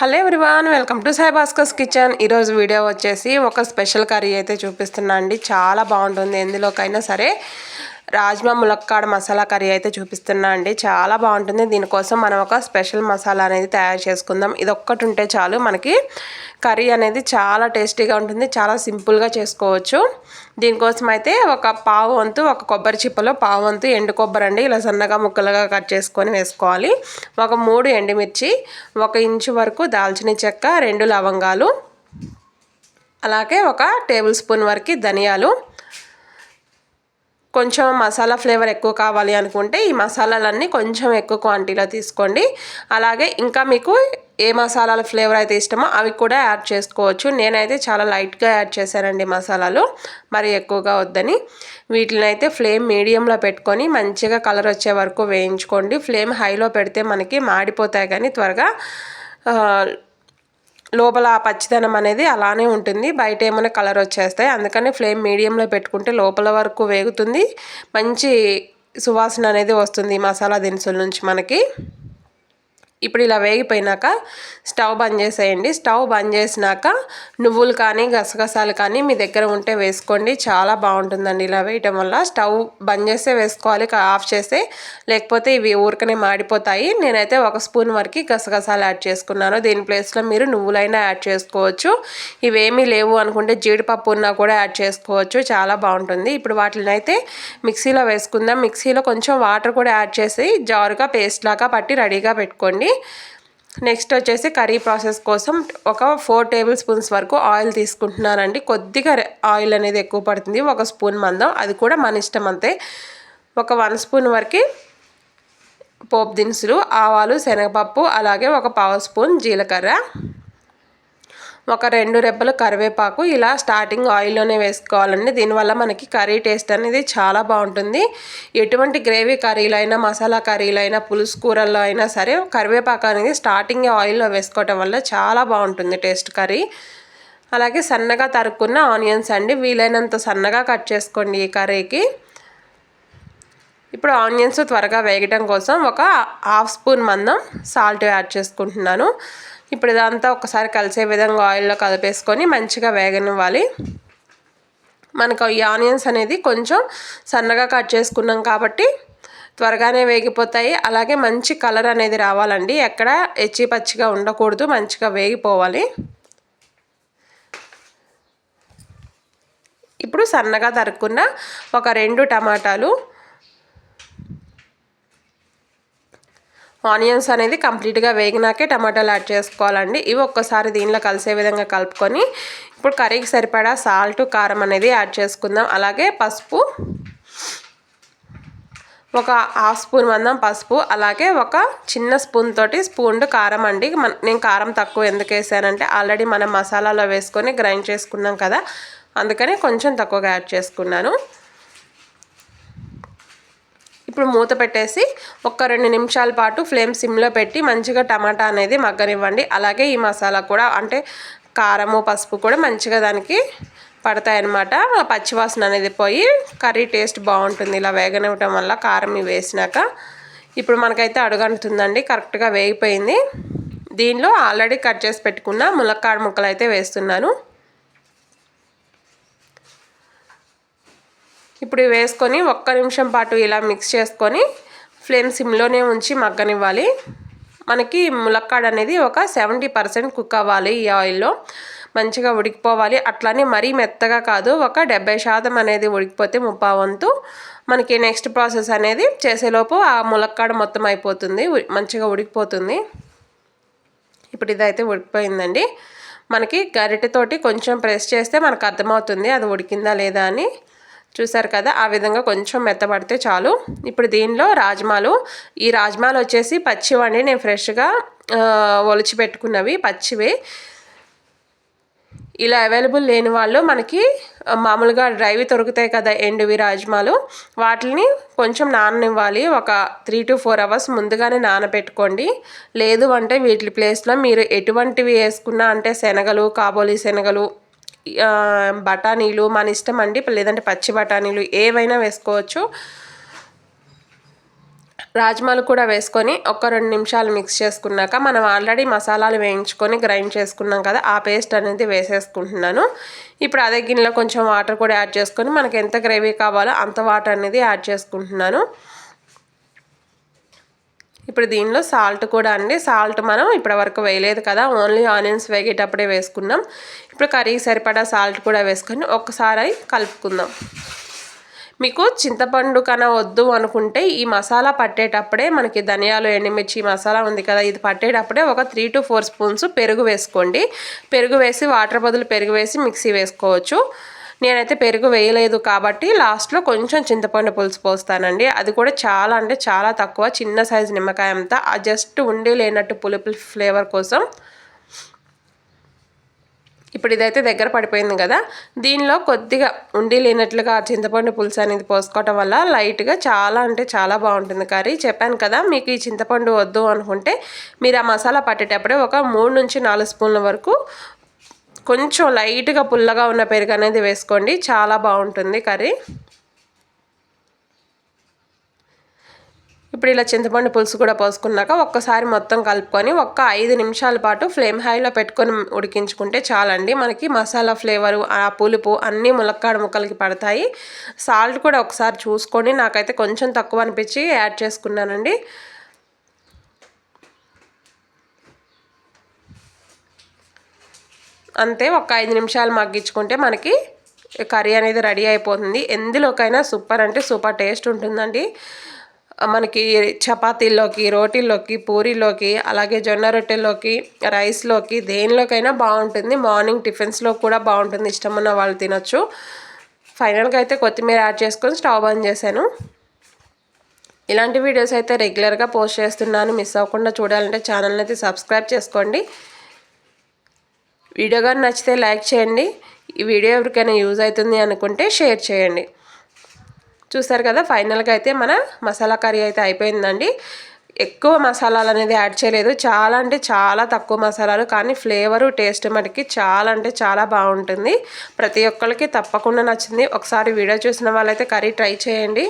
Hello everyone welcome to Sai Bhaskar's kitchen. ఈరోజు video వచ్చేసి ఒక స్పెషల్ కర్రీ అయితే చూపిస్తున్నా అండి. చాలా బాగుంటుంది. ఎందులోకైనా సరే రాజ్మా ములక్కాడ మసాలా కర్రీ అయితే చూపిస్తున్నా అండి. చాలా బాగుంటుంది. దీనికోసం మనం ఒక స్పెషల్ మసాలా అనేది తయారు చేసుకుందాం. ఇది ఒక్కటి ఉంటే చాలు మనకి కర్రీ అనేది చాలా టేస్టీగా ఉంటుంది చాలా సింపుల్గా చేసుకోవచ్చు. దీనికోసం అయితే ఒక పావు వంతు ఒక కొబ్బరి చిప్పలో పావు వంతు ఎండు కొబ్బరి అండి ఇలా సన్నగా ముక్కలుగా కట్ చేసుకొని వేసుకోవాలి. ఒక మూడు ఎండుమిర్చి ఒక ఇంచు వరకు దాల్చిన చెక్క రెండు లవంగాలు అలాగే ఒక టేబుల్ స్పూన్ వరకు ధనియాలు కొంచెం మసాలా ఫ్లేవర్ ఎక్కువ కావాలి అనుకుంటే ఈ మసాలాలన్నీ కొంచెం ఎక్కువ క్వాంటిటీలో తీసుకోండి. అలాగే ఇంకా మీకు ఏ మసాలాల ఫ్లేవర్ అయితే ఇష్టమో అవి కూడా యాడ్ చేసుకోవచ్చు. నేనైతే చాలా లైట్గా యాడ్ చేశానండి మసాలాలు మరి ఎక్కువగా వద్దని. వీటిని అయితే ఫ్లేమ్ మీడియంలో పెట్టుకొని మంచిగా కలర్ వచ్చే వరకు వేయించుకోండి. ఫ్లేమ్ హైలో పెడితే మనకి మాడిపోతాయి కానీ త్వరగా లోపల పచ్చిదనం అనేది అలానే ఉంటుంది. బయట ఏమైనా కలర్ వచ్చేస్తాయి. అందుకని ఫ్లేమ్ మీడియంలో పెట్టుకుంటే లోపల వరకు వేగుతుంది. మంచి సువాసన అనేది వస్తుంది మసాలా దినుసుల నుంచి మనకి. ఇప్పుడు ఇలా వేగిపోయినాక స్టవ్ బంద్ చేసేయండి. స్టవ్ బంద్ చేసినాక నువ్వులు కానీ గసగసాలు కానీ మీ దగ్గర ఉంటే వేసుకోండి. చాలా బాగుంటుందండి ఇలా వేయటం వల్ల. స్టవ్ బంద్ చేస్తే వేసుకోవాలి ఆఫ్ చేస్తే లేకపోతే ఇవి ఊరికనే మాడిపోతాయి. నేనైతే ఒక స్పూన్ వరకు గసగసాలు యాడ్ చేసుకున్నాను. దీని ప్లేస్లో మీరు నువ్వులైనా యాడ్ చేసుకోవచ్చు. ఇవేమీ లేవు అనుకుంటే జీడిపప్పు ఉన్నా కూడా యాడ్ చేసుకోవచ్చు. చాలా బాగుంటుంది. ఇప్పుడు వాటిని అయితే మిక్సీలో వేసుకుందాం. మిక్సీలో కొంచెం వాటర్ కూడా యాడ్ చేసి జారుగా పేస్ట్ లాగా పట్టి రెడీగా పెట్టుకోండి. నెక్స్ట్ వచ్చేసి కర్రీ ప్రాసెస్ కోసం ఒక ఫోర్ టేబుల్ స్పూన్స్ వరకు ఆయిల్ తీసుకుంటున్నానండి. కొద్దిగా ఆయిల్ అనేది ఎక్కువ పడుతుంది. ఒక స్పూన్ మందం. అది కూడా మన ఇష్టం అంతే. ఒక వన్ స్పూన్ వరకు పోపు దినుసులు ఆవాలు శనగపప్పు అలాగే ఒక పావు స్పూన్ జీలకర్ర. ఒక రెండు రెబ్బలు కరివేపాకు ఇలా స్టార్టింగ్ ఆయిల్లోనే వేసుకోవాలండి. దీనివల్ల మనకి కర్రీ టేస్ట్ అనేది చాలా బాగుంటుంది. ఎటువంటి గ్రేవీ కర్రీలు అయినా మసాలా కర్రీలు అయినా పులుసు కూరల్లో అయినా సరే కరివేపాకు అనేది స్టార్టింగ్ ఆయిల్లో వేసుకోవటం వల్ల చాలా బాగుంటుంది టేస్ట్ కర్రీ. అలాగే సన్నగా తరుక్కున్న ఆనియన్స్ అండి. వీలైనంత సన్నగా కట్ చేసుకోండి ఈ కర్రీకి. ఇప్పుడు ఆనియన్స్ త్వరగా వేగటం కోసం ఒక హాఫ్ స్పూన్ మందం సాల్ట్ యాడ్ చేసుకుంటున్నాను. ఇప్పుడు ఇదంతా ఒకసారి కలిసే విధంగా ఆయిల్లో కలిపేసుకొని మంచిగా వేగనివ్వాలి. మనకు ఈ ఆనియన్స్ అనేది కొంచెం సన్నగా కట్ చేసుకున్నాం కాబట్టి త్వరగానే వేగిపోతాయి. అలాగే మంచి కలర్ అనేది రావాలండి. ఎక్కడ ఎచ్చి పచ్చిగా ఉండకూడదు మంచిగా వేగిపోవాలి. ఇప్పుడు సన్నగా తరుక్కున్న ఒక రెండు టమాటాలు ఆనియన్స్ అనేది కంప్లీట్గా వేగినాకే టమాటాలు యాడ్ చేసుకోవాలండి. ఇవి ఒక్కసారి దీనిలో కలిసే విధంగా కలుపుకొని ఇప్పుడు కర్రీకి సరిపడా సాల్ట్ కారం అనేది యాడ్ చేసుకుందాం. అలాగే పసుపు ఒక హాఫ్ స్పూన్ మందం పసుపు అలాగే ఒక చిన్న స్పూన్ తోటి స్పూన్ కారం అండి. నేను కారం తక్కువ ఎందుకు వేసానంటే ఆల్రెడీ మనం మసాలాలో వేసుకొని గ్రైండ్ చేసుకున్నాం కదా అందుకని కొంచెం తక్కువగా యాడ్ చేసుకున్నాను. ఇప్పుడు మూత పెట్టేసి ఒక రెండు నిమిషాల పాటు ఫ్లేమ్ సిమ్లో పెట్టి మంచిగా టమాటా అనేది మగ్గనివ్వండి. అలాగే ఈ మసాలా కూడా అంటే కారము పసుపు కూడా మంచిగా దానికి పడతాయన్నమాట. పచ్చివాసన అనేది పోయి కర్రీ టేస్ట్ బాగుంటుంది. ఇలా వేగనివ్వటం వల్ల కారం వేసినాక ఇప్పుడు మనకైతే అడుగంటుందండి కరెక్ట్గా వేగిపోయింది. దీనిలో ఆల్రెడీ కట్ చేసి పెట్టుకున్న ములక్కాడ ముక్కలు అయితే వేస్తున్నాను. ఇప్పుడు వేసుకొని ఒక్క నిమిషం పాటు ఇలా మిక్స్ చేసుకొని ఫ్లేమ్ సిమ్లోనే ఉంచి మగ్గనివ్వాలి. మనకి ములక్కాడ అనేది ఒక సెవెంటీ పర్సెంట్ కుక్ అవ్వాలి ఈ ఆయిల్లో మంచిగా ఉడికిపోవాలి. అట్లానే మరీ మెత్తగా కాదు ఒక డెబ్బై శాతం అనేది ఉడికిపోతే ముప్పా వంతు. మనకి నెక్స్ట్ ప్రాసెస్ అనేది చేసేలోపు ఆ ములక్కాడ మొత్తం అయిపోతుంది మంచిగా ఉడికిపోతుంది. ఇప్పుడు ఇదైతే ఉడికిపోయిందండి. మనకి గరిటెతోటి కొంచెం ప్రెస్ చేస్తే మనకు అర్థమవుతుంది అది ఉడికిందా లేదా అని. చూసారు కదా? ఆ విధంగా కొంచెం మెత్తబడితే చాలు. ఇప్పుడు దీనిలో రాజ్మాలు. ఈ రాజ్మాలు వచ్చేసి పచ్చివండి నేను ఫ్రెష్గా ఒలిచి పెట్టుకున్నవి పచ్చివి. ఇలా అవైలబుల్ లేని వాళ్ళు మనకి మామూలుగా డ్రైవి దొరుకుతాయి కదా ఎండువి రాజ్మాలు. వాటిని కొంచెం నాననివ్వాలి. ఒక త్రీ టు ఫోర్ అవర్స్ ముందుగానే నానబెట్టుకోండి. లేదు అంటే వీటి ప్లేస్లో మీరు ఎటువంటివి వేసుకున్నా అంటే శనగలు కాబోలి శనగలు బఠానీలు మన ఇష్టం అండి. లేదంటే పచ్చి బఠానీలు ఏవైనా వేసుకోవచ్చు. రాజ్మాలు కూడా వేసుకొని ఒక రెండు నిమిషాలు మిక్స్ చేసుకున్నాక మనం ఆల్రెడీ మసాలాలు వేయించుకొని గ్రైండ్ చేసుకున్నాం కదా ఆ పేస్ట్ అనేది వేసేసుకుంటున్నాను. ఇప్పుడు అదే గిన్నెలో కొంచెం వాటర్ కూడా యాడ్ చేసుకొని మనకి ఎంత గ్రేవీ కావాలో అంత వాటర్ అనేది యాడ్ చేసుకుంటున్నాను. ఇప్పుడు దీనిలో సాల్ట్ కూడా అండి. సాల్ట్ మనం ఇప్పటి వరకు వేయలేదు కదా. ఓన్లీ ఆనియన్స్ వేగేటప్పుడే వేసుకున్నాం. ఇప్పుడు కర్రీకి సరిపడా సాల్ట్ కూడా వేసుకొని ఒక్కసారి కలుపుకుందాం. మీకు చింతపండు కన్నా వద్దు అనుకుంటే ఈ మసాలా పట్టేటప్పుడే మనకి ధనియాలు ఎండుమిర్చి మసాలా ఉంది కదా ఇది పట్టేటప్పుడే ఒక త్రీ టు ఫోర్ స్పూన్స్ పెరుగు వేసుకోండి. పెరుగు వేసి వాటర్ బదులు పెరుగు వేసి మిక్సీ వేసుకోవచ్చు. నేనైతే పెరుగు వేయలేదు కాబట్టి లాస్ట్లో కొంచెం చింతపండు పులుసు పోస్తానండి. అది కూడా చాలా అంటే చాలా తక్కువ. చిన్న సైజు నిమ్మకాయ అంతా. ఆ జస్ట్ ఉండి లేనట్టు పులుపు ఫ్లేవర్ కోసం. ఇప్పుడు ఇదైతే దగ్గర పడిపోయింది కదా. దీనిలో కొద్దిగా ఉండి లేనట్లుగా చింతపండు పులుసు అనేది పోసుకోవటం వల్ల లైట్గా చాలా అంటే చాలా బాగుంటుంది కర్రీ. చెప్పాను కదా మీకు ఈ చింతపండు వద్దు అనుకుంటే మీరు ఆ మసాలా పట్టేటప్పుడే ఒక మూడు నుంచి నాలుగు స్పూన్ల వరకు కొంచెం లైట్గా పుల్లగా ఉన్న పెరుగు అనేది వేసుకోండి. చాలా బాగుంటుంది కర్రీ. ఇప్పుడు ఇలా చింతపండు పులుసు కూడా పోసుకున్నాక ఒక్కసారి మొత్తం కలుపుకొని ఒక్క ఐదు నిమిషాల పాటు ఫ్లేమ్ హైలో పెట్టుకొని ఉడికించుకుంటే చాలండి. మనకి మసాలా ఫ్లేవరు ఆ పులుపు అన్నీ ములక్కాడ ముక్కలకి పడతాయి. సాల్ట్ కూడా ఒకసారి చూసుకొని నాకైతే కొంచెం తక్కువ అనిపించి యాడ్ చేసుకున్నానండి. అంతే ఒక ఐదు నిమిషాలు మగ్గించుకుంటే మనకి కర్రీ అనేది రెడీ అయిపోతుంది. ఎందులోకైనా సూపర్ అంటే సూపర్ టేస్ట్ ఉంటుందండి. మనకి చపాతీల్లోకి రోటీల్లోకి పూరీలోకి అలాగే జొన్న రొట్టెల్లోకి రైస్లోకి దేనిలోకైనా బాగుంటుంది. మార్నింగ్ టిఫిన్స్లో కూడా బాగుంటుంది. ఇష్టం ఉన్న వాళ్ళు తినొచ్చు. ఫైనల్గా అయితే కొత్తిమీర యాడ్ చేసుకొని స్టవ్ బంద్ చేశాను. ఇలాంటి వీడియోస్ అయితే రెగ్యులర్గా పోస్ట్ చేస్తున్నాను. మిస్ అవ్వకుండా చూడాలంటే ఛానల్ని అయితే సబ్స్క్రైబ్ చేసుకోండి. వీడియో కానీ నచ్చితే లైక్ చేయండి. ఈ వీడియో ఎవరికైనా యూజ్ అవుతుంది అనుకుంటే షేర్ చేయండి. చూసారు కదా ఫైనల్గా అయితే మన మసాలా కర్రీ అయితే అయిపోయిందండి. ఎక్కువ మసాలాలు అనేది యాడ్ చేయలేదు. చాలా అంటే చాలా తక్కువ మసాలాలు కానీ ఫ్లేవరు టేస్ట్ మటుకి చాలా అంటే చాలా బాగుంటుంది. ప్రతి ఒక్కరికి తప్పకుండా నచ్చింది. ఒకసారి వీడియో చూసిన వాళ్ళైతే కర్రీ ట్రై చేయండి.